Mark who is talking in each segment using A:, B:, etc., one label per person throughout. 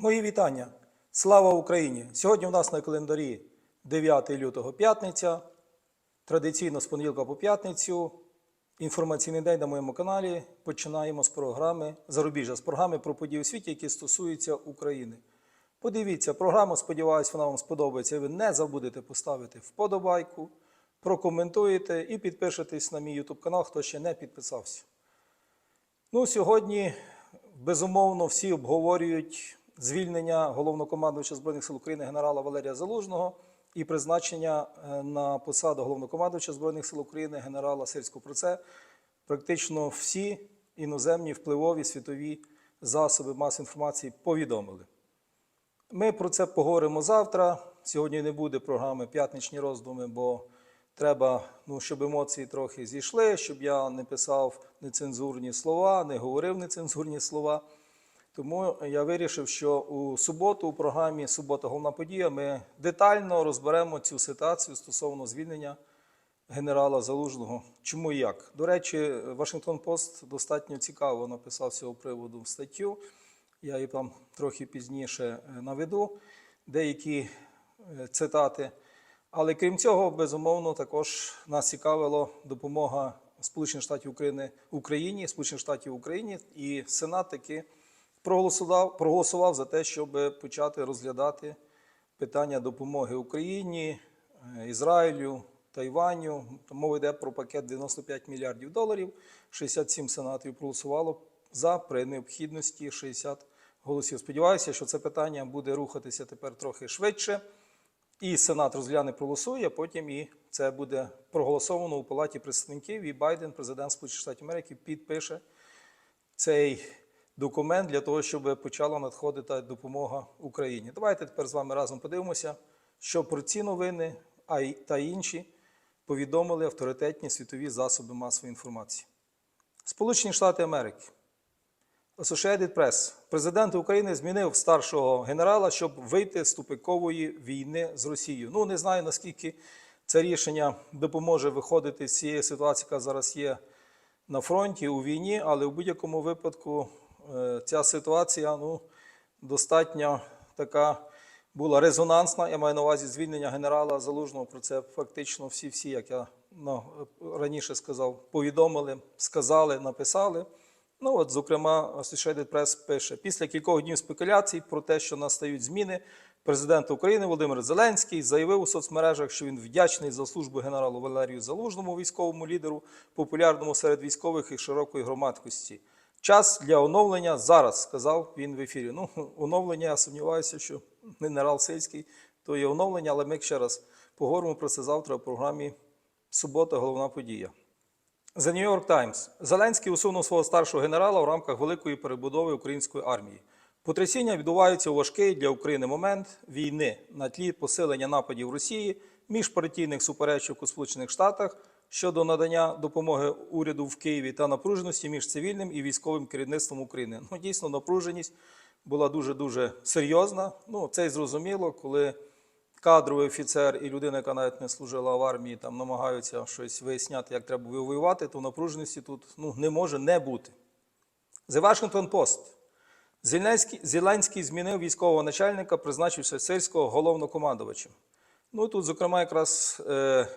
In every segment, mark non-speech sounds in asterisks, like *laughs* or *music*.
A: Мої вітання. Слава Україні! Сьогодні у нас на календарі 9 лютого п'ятниця. Традиційно з понеділка по п'ятницю. Інформаційний день на моєму каналі. Починаємо з програми Зарубіжжя, з програми про події у світі, які стосуються України. Подивіться програму, сподіваюся, вона вам сподобається. Ви не забудете поставити вподобайку, прокоментуєте і підпишетесь на мій YouTube канал, хто ще не підписався. Ну, сьогодні, безумовно, всі обговорюють звільнення головнокомандуюча Збройних сил України генерала Валерія Залужного і призначення е, на посаду головнокомандуюча Збройних сил України генерала Сирського. Про це практично всі іноземні впливові світові засоби масової інформації повідомили. Ми про це поговоримо завтра. Сьогодні не буде програми П'ятничні роздуми, бо треба, ну, щоб емоції трохи зійшли, щоб я не писав нецензурні слова, не говорив нецензурні слова. Тому я вирішив, що у суботу у програмі Субота головна подія ми детально розберемо цю ситуацію стосовно звільнення генерала Залужного. Чому і як? До речі, Вашингтон Пост достатньо цікаво написав з цього приводу статтю. Я її там трохи пізніше е, наведу деякі е, цитати. Але крім цього, безумовно, також нас цікавила допомога Сполучених Штатів України Україні, Сполучених Штатів Україні, і Сенат таки проголосував, проголосував за те, щоб почати розглядати питання допомоги Україні, е, Ізраїлю, Тайваню. Мова йде про пакет 95 мільярдів доларів. 67 сенаторів проголосувало за при необхідності 60 голосів. Сподіваюся, що це питання буде рухатися тепер трохи швидше. І Сенат розгляне проголосує, а потім і це буде проголосовано у Палаті представників. І Байден, президент Сполучених Штатів Америки, підпише цей документ для того, щоб почала надходити допомога Україні. Давайте тепер з вами разом подивимося, що про ці новини, а й та інші повідомили авторитетні світові засоби масової інформації. Сполучені Штати Америки. Associated Press. Президент України змінив старшого генерала, щоб вийти з тупикової війни з Росією. Ну, не знаю, наскільки це рішення допоможе виходити з цієї ситуації, яка зараз є на фронті у війні, але в будь-якому випадку ця ситуація ну, достатньо така була резонансна. Я маю на увазі звільнення генерала Залужного. Про це фактично всі-всі, як я ну, раніше сказав, повідомили, сказали, написали. Ну от, зокрема, Associated Press пише: після кількох днів спекуляцій про те, що настають зміни, президент України Володимир Зеленський заявив у соцмережах, що він вдячний за службу генералу Валерію Залужному, військовому лідеру, популярному серед військових і широкої громадськості. Час для оновлення зараз, сказав він в ефірі. Ну, *laughs* оновлення, я сумніваюся, що генерал Сильський то є оновлення, але ми ще раз поговоримо про це завтра в програмі Субота, головна подія. The New York Times. Зеленський усунув свого старшого генерала в рамках великої перебудови української армії. Потрясіння відбуваються у важкий для України момент війни на тлі посилення нападів Росії, міжпартійних суперечок у Сполучених Штатах щодо надання допомоги уряду в Києві та напруженості між цивільним і військовим керівництвом України. Ну, дійсно, напруженість була дуже дуже серйозна. Ну, це й зрозуміло, коли кадровий офіцер і людина, яка навіть не служила в армії, там намагаються щось виясняти, як треба воювати, то напруженості тут ну, не може не бути. The Washington Post. Зеленський, Зеленський змінив військового начальника, призначився сирського головнокомандувачем. Ну тут, зокрема, якраз е,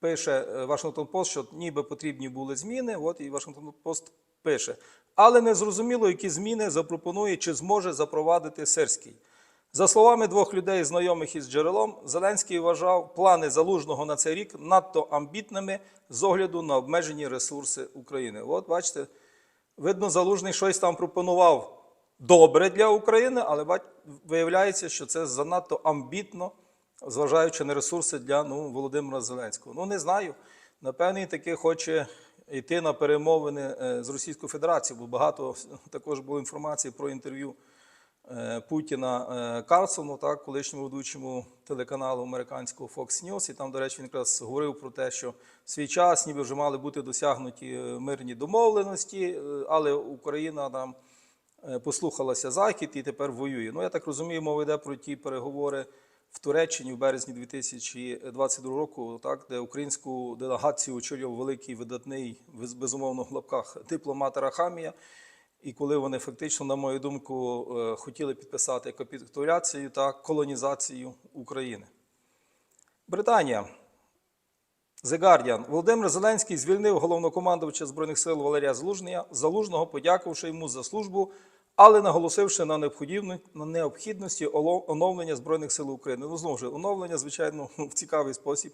A: пише е, Washington Post, що ніби потрібні були зміни. От і Washington Post пише. Але не зрозуміло, які зміни запропонує чи зможе запровадити Сирський. За словами двох людей, знайомих із джерелом, Зеленський вважав плани залужного на цей рік надто амбітними з огляду на обмежені ресурси України. От бачите, видно, залужний щось там пропонував добре для України, але виявляється, що це занадто амбітно, зважаючи на ресурси для ну, Володимира Зеленського. Ну, не знаю. Напевне, таки хоче йти на перемовини е, з Російською Федерацією, бо багато також було інформації про інтерв'ю. Е, Путіна е, Карлсону, так, колишньому ведучому телеканалу американського Fox News. І там, до речі, він якраз говорив про те, що в свій час ніби вже мали бути досягнуті мирні домовленості, але Україна там послухалася Захід і тепер воює. Ну, я так розумію, мова йде про ті переговори в Туреччині в березні 2022 року, так, де українську делегацію очолював великий видатний, безумовно, в лапках дипломат Рахамія. і коли вони фактично, на мою думку, е, хотіли підписати капітуляцію та колонізацію України. Британія. The Guardian. Володимир Зеленський звільнив головнокомандувача Збройних сил Валерія Залужного, подякувавши йому за службу, але наголосивши на необхідно- на необхідності оновлення Збройних сил України. Ну, знову ж, оновлення, звичайно, *laughs* в цікавий спосіб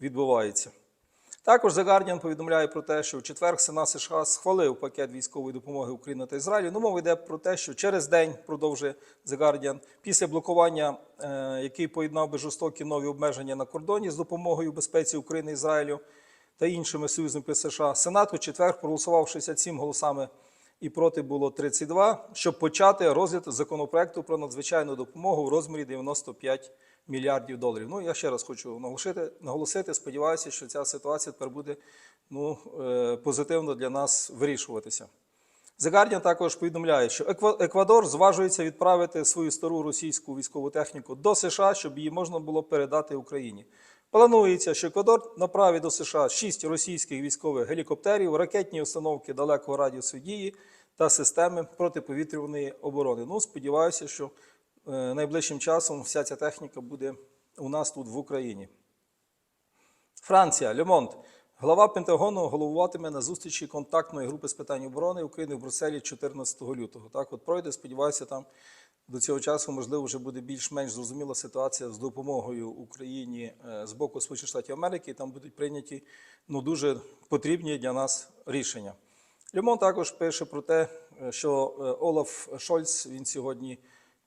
A: відбувається. Також The Guardian повідомляє про те, що в четвер Сенат США схвалив пакет військової допомоги Україні та Ізраїлю. Ну, мова йде про те, що через день продовжує The Guardian, після блокування, е, який поєднав би жорстокі нові обмеження на кордоні з допомогою безпеці України Ізраїлю та іншими союзниками США, Сенат у четвер проголосував 67 голосами і проти було 32, щоб почати розгляд законопроекту про надзвичайну допомогу у розмірі 95 мільярдів доларів. Ну, я ще раз хочу наголосити, наголосити сподіваюся, що ця ситуація тепер буде ну, е, позитивно для нас вирішуватися. The також повідомляє, що Еквадор зважується відправити свою стару російську військову техніку до США, щоб її можна було передати Україні. Планується, що Еквадор направить до США шість російських військових гелікоптерів, ракетні установки далекого радіусу дії та системи протиповітряної оборони. Ну, сподіваюся, що е, найближчим часом вся ця техніка буде у нас тут в Україні. Франція, Лемонт. Глава Пентагону головуватиме на зустрічі контактної групи з питань оборони України в Брюсселі 14 лютого. Так, от пройде, сподіваюся, там до цього часу, можливо, вже буде більш-менш зрозуміла ситуація з допомогою Україні е, з боку Сполучених Штатів Америки. І там будуть прийняті ну, дуже потрібні для нас рішення. Лемон також пише про те, е, що е, Олаф Шольц він сьогодні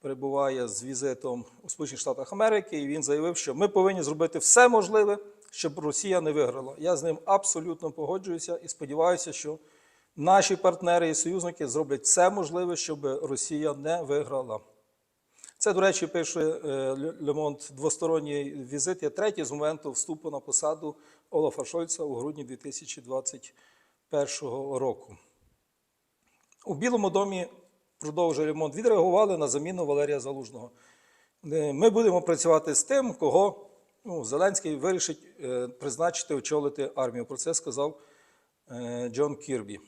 A: перебуває з візитом у Сполучених Штатах Америки, і він заявив, що ми повинні зробити все можливе, щоб Росія не виграла. Я з ним абсолютно погоджуюся і сподіваюся, що наші партнери і союзники зроблять все можливе, щоб Росія не виграла. Це, до речі, пише е, Лемонт, двосторонній візит є третій з моменту вступу на посаду Олафа Шольца у грудні 2021 року. У Білому домі продовжує ремонт. Відреагували на заміну Валерія Залужного. Е, Ми будемо працювати з тим, кого ну, Зеленський вирішить е, призначити очолити армію. Про це сказав Джон Кірбі.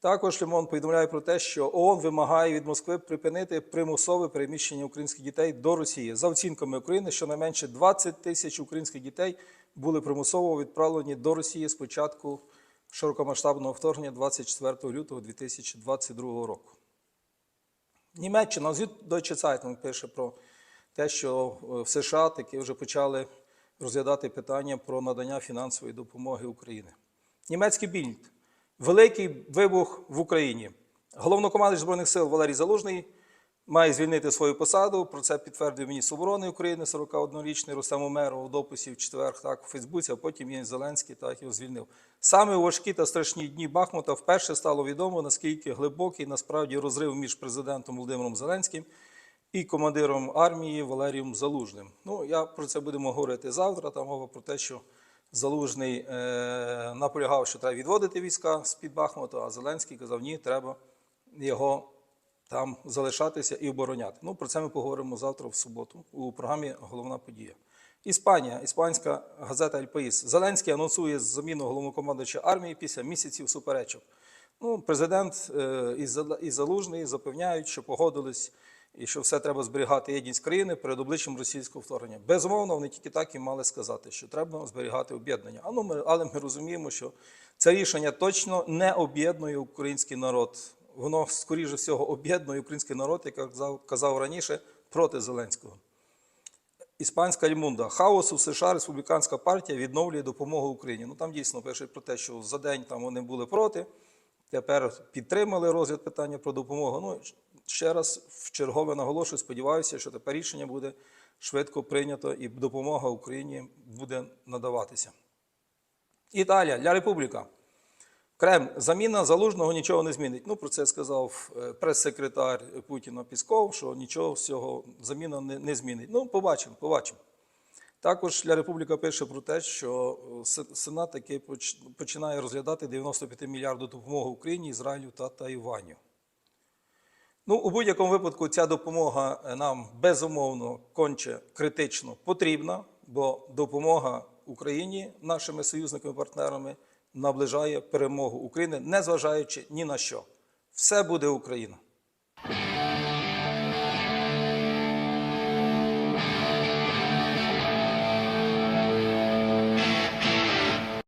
A: Також Лемон повідомляє про те, що ООН вимагає від Москви припинити примусове переміщення українських дітей до Росії. За оцінками України, щонайменше 20 тисяч українських дітей були примусово відправлені до Росії з початку широкомасштабного вторгнення 24 лютого 2022 року. Німеччина звід Deutsche Zeitung пише про те, що е, в США таки вже почали розглядати питання про надання фінансової допомоги Україні. Німецький більд. Великий вибух в Україні. Головнокомандуючий Збройних сил Валерій Залужний має звільнити свою посаду. Про це підтвердив міністр оборони України, 41-річний Рустем Умеров у дописі в четвер так, у Фейсбуці, а потім він Зеленський так його звільнив. Саме у важкі та страшні дні Бахмута вперше стало відомо, наскільки глибокий насправді розрив між президентом Володимиром Зеленським і командиром армії Валерієм Залужним. Ну, я про це будемо говорити завтра. Там мова про те, що Залужний е, наполягав, що треба відводити війська з-під Бахмута, а Зеленський казав, ні, треба його там залишатися і обороняти. Ну, про це ми поговоримо завтра в суботу у програмі Головна подія. Іспанія, іспанська газета «Ель Паїс». Зеленський анонсує заміну головнокомандуюча армії після місяців суперечок. Ну, президент е, і Залужний запевняють, що погодились і що все треба зберігати єдність країни перед обличчям російського вторгнення. Безумовно, вони тільки так і мали сказати, що треба зберігати об'єднання. Ну, але ми розуміємо, що це рішення точно не об'єднує український народ. Воно, скоріше всього, об'єднує український народ, як казав, казав раніше, проти Зеленського. Іспанська Альмунда. Хаос у США республіканська партія відновлює допомогу Україні. Ну там дійсно пишуть про те, що за день там вони були проти, тепер підтримали розгляд питання про допомогу. Ну, ще раз в чергове наголошую, сподіваюся, що тепер рішення буде швидко прийнято і допомога Україні буде надаватися. Італія, Ля Републіка. Крем, заміна залужного нічого не змінить. Ну, про це сказав е, прес-секретар Путіна Пісков, що нічого з цього заміна не, не змінить. Ну, побачимо, побачимо. Також Ля Републіка пише про те, що е, Сенат таки починає розглядати 95 мільярдів допомоги Україні, Ізраїлю та Тайваню. Ну, у будь-якому випадку ця допомога е, нам безумовно конче критично потрібна, бо допомога Україні нашими союзниками партнерами наближає перемогу України, незважаючи ні на що. Все буде Україна!